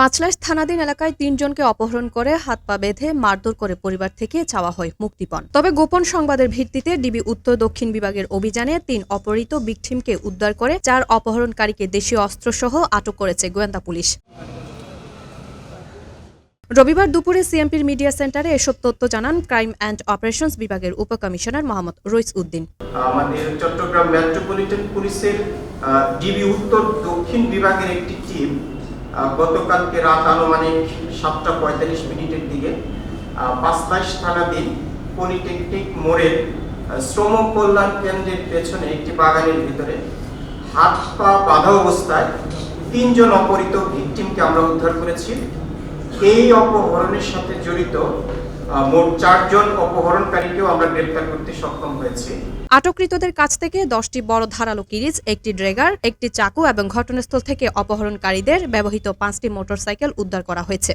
পাঁচলাইশ থানাধীন এলাকায় তিনজনকে অপহরণ করে হাত পা বেঁধে মারধর করে পরিবার থেকে চাওয়া হয় মুক্তিপণ। তবে গোপন সংবাদের ভিত্তিতে ডিবি উত্তর দক্ষিণ বিভাগের অভিযানে তিন অপহৃত বিকটিমকে উদ্ধার করে চার অপহরণকারীকে দেশীয় অস্ত্রসহ আটক করেছে গোয়েন্দা পুলিশ। রবিবার দুপুরে সিএমপির মিডিয়া সেন্টারে এসব তথ্য জানান ক্রাইম অ্যান্ড অপারেশনস বিভাগের উপকমিশনার মোহাম্মদ রইস উদ্দিন। আমাদের চট্টগ্রাম মেট্রোপলিটন পুলিশের ডিবি উত্তর দক্ষিণ বিভাগের একটি টিম গতকালকে রাত আনুমানিক সাতটা পঁয়তাল্লিশ মিনিটের দিকে পাঁচলাইশ থানাধীন পলিটেকনিক মোড়ের শ্রম কল্যাণ কেন্দ্রের পেছনে একটি বাগানের ভিতরে হাত পা বাধা অবস্থায় তিনজন অপহৃত ভিকটিমকে আমরা উদ্ধার করেছি। এই অপহরণের সাথে জড়িত মোট চারজন অপহরণকারীকেও আমরা গ্রেপ্তার করতে সক্ষম হয়েছি। আটককৃতদের কাছ থেকে দশটি বড় ধারালো কিরিচ একটি ড্রেগার একটি চাকু এবং ঘটনাস্থল থেকে অপহরণকারীদের ব্যবহৃত পাঁচটি মোটরসাইকেল উদ্ধার করা হয়েছে।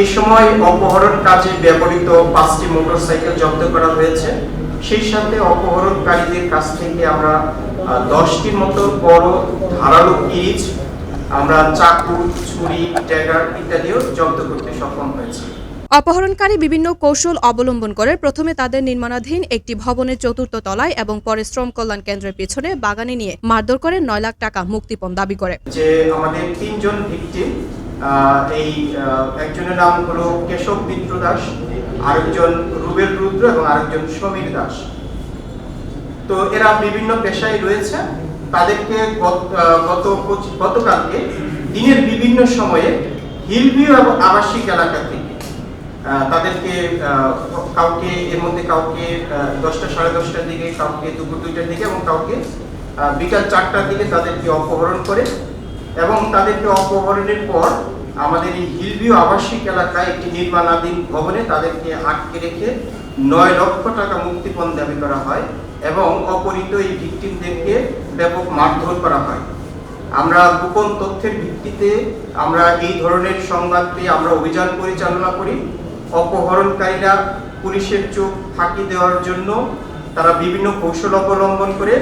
এই সময় অপহরণ কাজে ব্যবহৃত পাঁচটি মোটরসাইকেল জব্দ করা হয়েছে। সেই সাথে অপহরণকারীদের কাছ থেকে আমরা আহ, দশটির মতো বড় ধারালো কিরিচ আমরা চাকু ছুরি ড্যাগার ইত্যাদিও জব্দ করতে সক্ষম হয়েছি। অপহরণকারী বিভিন্ন কৌশল অবলম্বন করে প্রথমে তাদের নির্মাণাধীন একটি ভবনের চতুর্থ তলায় এবং পরে শ্রম কল্যাণ কেন্দ্রের পেছনে বাগানে নিয়ে মারধর করে নয় লাখ টাকা মুক্তিপণ দাবি করে। যে আমাদের তিনজন ভিকটিম এই একজনের নাম হলো কেশব মিত্র দাস, আরেকজন রুবেল রুদ্র এবং আরেকজন সমীর দাস। তো এরা বিভিন্ন পেশায় রয়েছে। তাদেরকে গত- গতকালকে দিনের বিভিন্ন সময়ে হিলভিউ এবং আবাসিক এলাকা থেকে তাদেরকে কাউকে এর মধ্যে কাউকে দশটা, সাড়ে দশটার দিকে, কাউকে দুপুর দুইটার দিকে এবং কাউকে বিকাল চারটার দিকে তাদেরকে অপহরণ করে এবং তাদেরকে অপহরণের পর আমাদের এই হিলভিউ আবাসিক এলাকায় একটি নির্মাণাধীন ভবনে তাদেরকে আটকে রেখে নয় লক্ষ টাকা মুক্তিপণ দাবি করা হয় এবং অপহৃত এই ভিকটিমদেরকে ব্যাপক মারধর করা হয়। আমরা গোপন তথ্যের ভিত্তিতে আমরা এই ধরনের সংবাদ পেয়ে আমরা অভিযান পরিচালনা করি। অপহরণকারীরা পুলিশের চোখ ফাঁকি দেওয়ার জন্য তারা বিভিন্ন কৌশল অবলম্বন করে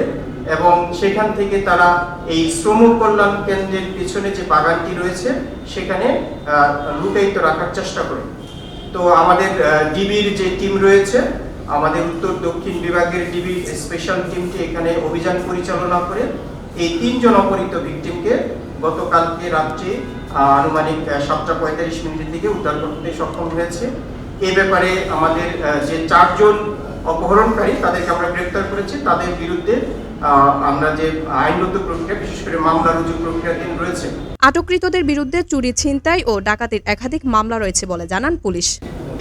এবং সেখান থেকে তারা এই শ্রম কল্যাণ কেন্দ্রের পিছনে যে বাগানটি রয়েছে সেখানে আহ, লুকায়িত রাখার চেষ্টা করে। তো আমাদের ডিবির যে টিম রয়েছে আমাদের উত্তর দক্ষিণ বিভাগের ডিবি স্পেশাল টিমটি এখানে অভিযান পরিচালনা করে এই তিনজন অপহৃত ভিকটিমকে গতকালকে রাত্রে আনুমানিক সাতটা পঁয়তাল্লিশ মিনিটের দিকে উদ্ধার করতে সক্ষম হয়েছে। এ ব্যাপারে আমাদের যে চারজন অপহরণকারী তাদেরকে আমরা গ্রেপ্তার করেছি। তাদের বিরুদ্ধে আমরা যে আইনগত প্রক্রিয়া বিশেষ করে মামলা রুজু প্রক্রিয়াধীন রয়েছে। আটককৃতদের বিরুদ্ধে চুরি ছিনতাই ও ডাকাতির একাধিক মামলা রয়েছে বলে জানান পুলিশ।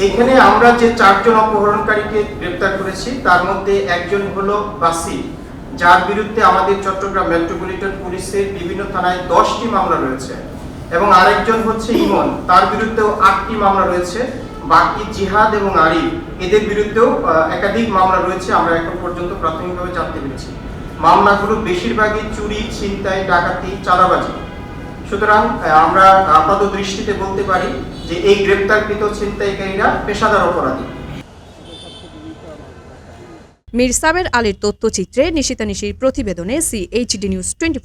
এখানে আমরা যে চারজন অপহরণকারীকে গ্রেপ্তার করেছি তার মধ্যে একজন হলো বাসি যার বিরুদ্ধে আমাদের চট্টগ্রাম মেট্রোপলিটন পুলিশের বিভিন্ন থানায় দশটি মামলা রয়েছে এবং আরেকজন হচ্ছে ইমন। তার বিরুদ্ধেও আটটি মামলা রয়েছে। বাকি জিহাদ এবং আরিফ, এদের বিরুদ্ধেও একাধিক মামলা রয়েছে। আমরা এখন পর্যন্ত প্রাথমিকভাবে জানতে পেরেছি। মামলাগুলো বেশিরভাগই চুরি, ছিনতাই, ডাকাতি, চাঁদাবাজি। সুতরাং আমরা আপাত দৃষ্টিতে বলতে পারি যে এই গ্রেপ্তারকৃত ছিনতাইকারীরা পেশাদার অপরাধী। মীর সাবের আলীর তথ্যচিত্রে নিশিতা নিশির প্রতিবেদনে সিএইচডি নিউজ টোয়েন্টি